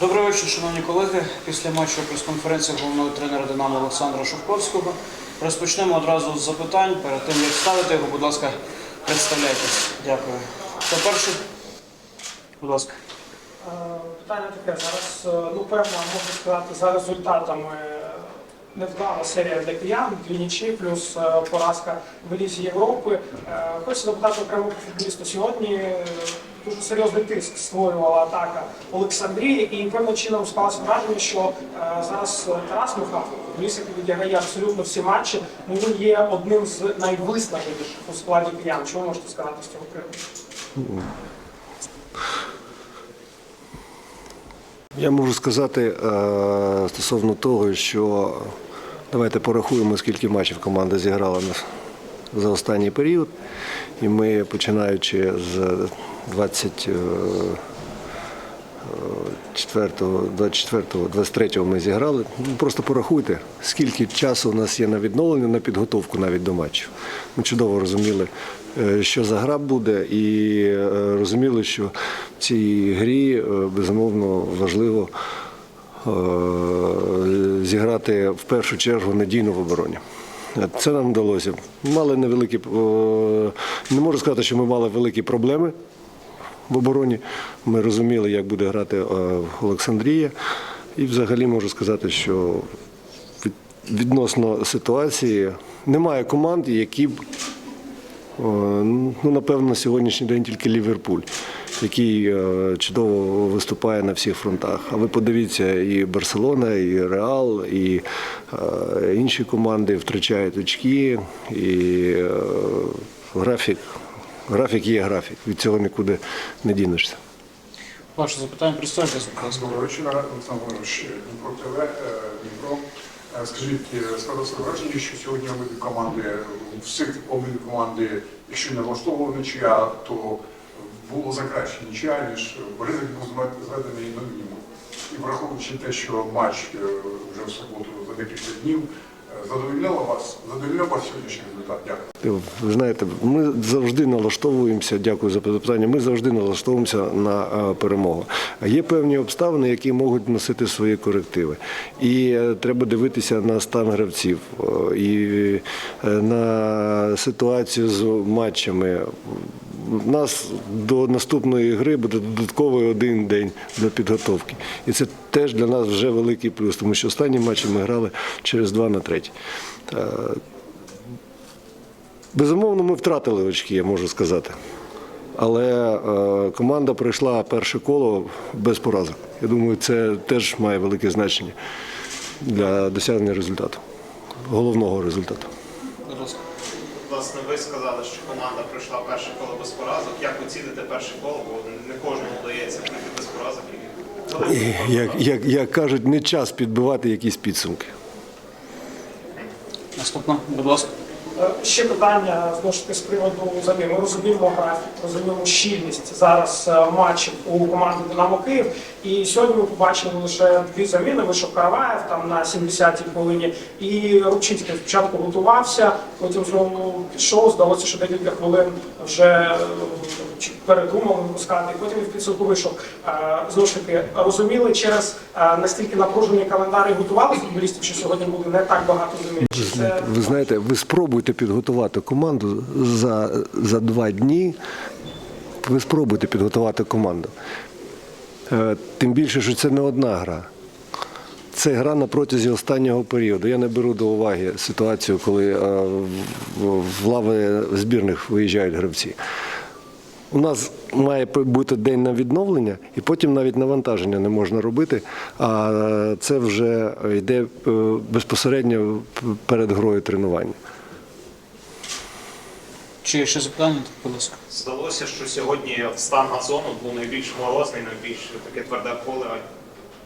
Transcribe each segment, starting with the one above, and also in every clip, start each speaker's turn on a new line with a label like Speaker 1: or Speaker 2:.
Speaker 1: Добрий вечір, шановні колеги. Після матчу прес-конференції головного тренера Динамо Олександра Шовковського розпочнемо одразу з запитань. Перед тим як ставити його, будь ласка, представляйтесь. Дякую. Хто перший? Будь ласка.
Speaker 2: Е, Питання таке зараз, е, ну певно, можна сказати, за результатами е, невдала серія для киян, дві нічі, плюс поразка в Лізі Європи. Хочу запитати окремо футболіста. Сьогодні дуже серйозний тиск створювала атака Олександрії, і певним чином склалося враження, що е, зараз е, Тарас Михайло, футболіст, який відіграє абсолютно всі матчі, ну він є одним з найвиснаженіших у складі киян. Ви можете сказати з цього приводу?
Speaker 3: Я можу сказати е, стосовно того, що давайте порахуємо, скільки матчів команда зіграла за останній період. І ми, починаючи з 20. е, 4-го, 24-го, 23-го ми зіграли. Ну, Просто порахуйте, скільки часу у нас є на відновлення, на підготовку навіть до матчів. Ми чудово розуміли, е, що за гра буде, і е, розуміли, що в цій грі е, безумовно важливо зіграти в першу чергу надійно в обороні. Це нам вдалося. Мали невеликі, е, не можу сказати, що ми мали великі проблеми в обороні. Ми розуміли, як буде грати е, Олександрія. І взагалі можу сказати, що відносно ситуації немає команд, які е, ну, напевно, на сьогоднішній день тільки Ліверпуль, який е, чудово виступає на всіх фронтах. А ви подивіться, і Барселона, і Реал, і е, інші команди втрачають очки, і е, графік. Графік є графік, від цього нікуди не дінешся.
Speaker 1: Ваше запитання ласка.
Speaker 4: Доброго вечора, Олександр Володимирович, Дніпро ТВ, Дніпро. Скажіть, складалося враження, що сьогодні обидві команди, всіх обидві команди, якщо не влаштовувала нічия, то було за краще нічия, ніж ризик був зведений на мінімум. І враховуючи те, що матч е, вже в суботу за декілька днів, е, задовольняло вас? Задовольняв вас сьогоднішній результат? Дякую.
Speaker 3: Ви знаєте, ми завжди налаштовуємося, дякую за запитання, ми завжди налаштовуємося на е, перемогу. Є певні обставини, які можуть носити свої корективи. І треба дивитися на стан гравців і на ситуацію з матчами. У нас до наступної гри буде додатковий один день для підготовки. І це теж для нас вже великий плюс, тому що останні матчі ми грали через два на третій. Е, Безумовно, ми втратили очки, я можу сказати. Але е, команда пройшла перше коло без поразок. Я думаю, це теж має велике значення для досягнення результату, головного результату.
Speaker 1: Будь ласка.
Speaker 5: Власне, ви сказали, що команда пройшла перше коло без поразок. Як оціните перше коло, бо не кожному вдається пройти без поразок. І...
Speaker 3: Як, як, як кажуть, не час підбивати якісь підсумки.
Speaker 1: Наступна, будь ласка.
Speaker 2: Е, Ще питання знову ж таки з приводу заміни. Ми розуміємо графік, розуміємо щільність зараз е, матчів у команди Динамо Київ. І сьогодні ми побачили лише дві заміни. Вийшов Караваєв там на 70-й хвилині, і Рубчинський спочатку готувався, потім знову пішов. Здалося, що декілька хвилин вже е, передумав випускати, і потім в підсумку вийшов. Е, Знову ж таки, розуміли через е, настільки напружені календари і готували футболістів, що сьогодні буде не так багато замін. Це
Speaker 3: Ви знаєте, ви спробуйте підготувати команду за, за два дні. Ви спробуйте підготувати команду. Е, Тим більше, що це не одна гра. Це гра на протязі останнього періоду. Я не беру до уваги ситуацію, коли е, в- лави збірних виїжджають гравці. У нас має бути день на відновлення, і потім навіть навантаження не можна робити. А е, це вже йде безпосередньо перед грою тренування.
Speaker 1: Чи є ще запитання? Будь ласка.
Speaker 5: Здалося, що сьогодні стан газону був найбільш морозний, найбільш таке тверде поле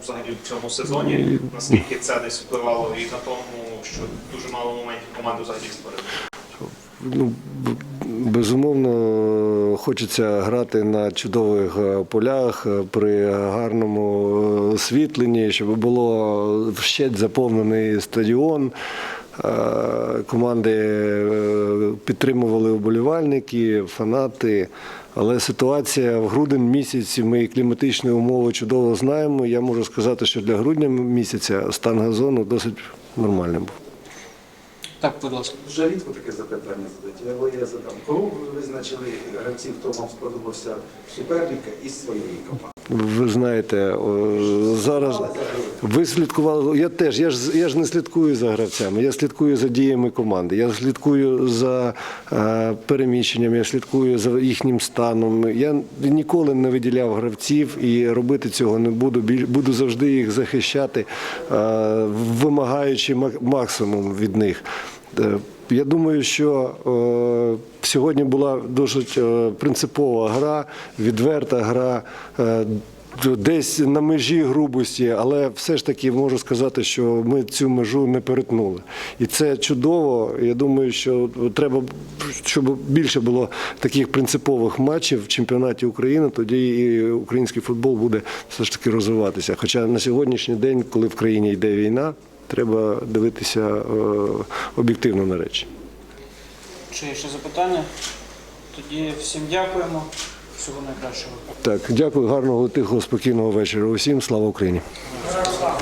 Speaker 5: взагалі в цьому сезоні. Наскільки це десь впливало і на тому, що дуже мало моментів команду взагалі створили.
Speaker 3: Ну, безумовно, хочеться грати на чудових е, полях е, при гарному е, освітленні, щоб було вщеть заповнений стадіон. Команди підтримували уболівальники, фанати. Але ситуація в грудень місяці, ми кліматичні умови чудово знаємо. Я можу сказати, що для грудня місяця стан газону досить нормальним був.
Speaker 1: Так, будь ласка.
Speaker 6: Вже рідко таке запитання задають, але я задам. Кого ви визначили гравців, хто вам сподобався суперника із своєї команди?
Speaker 3: Ви знаєте, зараз ви слідкували. Я теж, я ж я ж не слідкую за гравцями, я слідкую за діями команди. Я слідкую за е, переміщенням, я слідкую за їхнім станом. Я ніколи не виділяв гравців і робити цього не буду. Буду завжди їх захищати, е, вимагаючи максимум від них. Е, Я думаю, що е, сьогодні була досить е, принципова гра, відверта гра. е, Десь на межі грубості, але все ж таки можу сказати, що ми цю межу не перетнули. І це чудово. Я думаю, що треба, щоб більше було таких принципових матчів в чемпіонаті України, тоді і український футбол буде все ж таки розвиватися. Хоча на сьогоднішній день, коли в країні йде війна, треба дивитися е, об'єктивно на речі.
Speaker 1: Чи є ще запитання? Тоді всім дякуємо. Всього найкращого.
Speaker 3: Так, дякую, гарного, тихого, спокійного вечора. Усім слава Україні.
Speaker 2: Слава.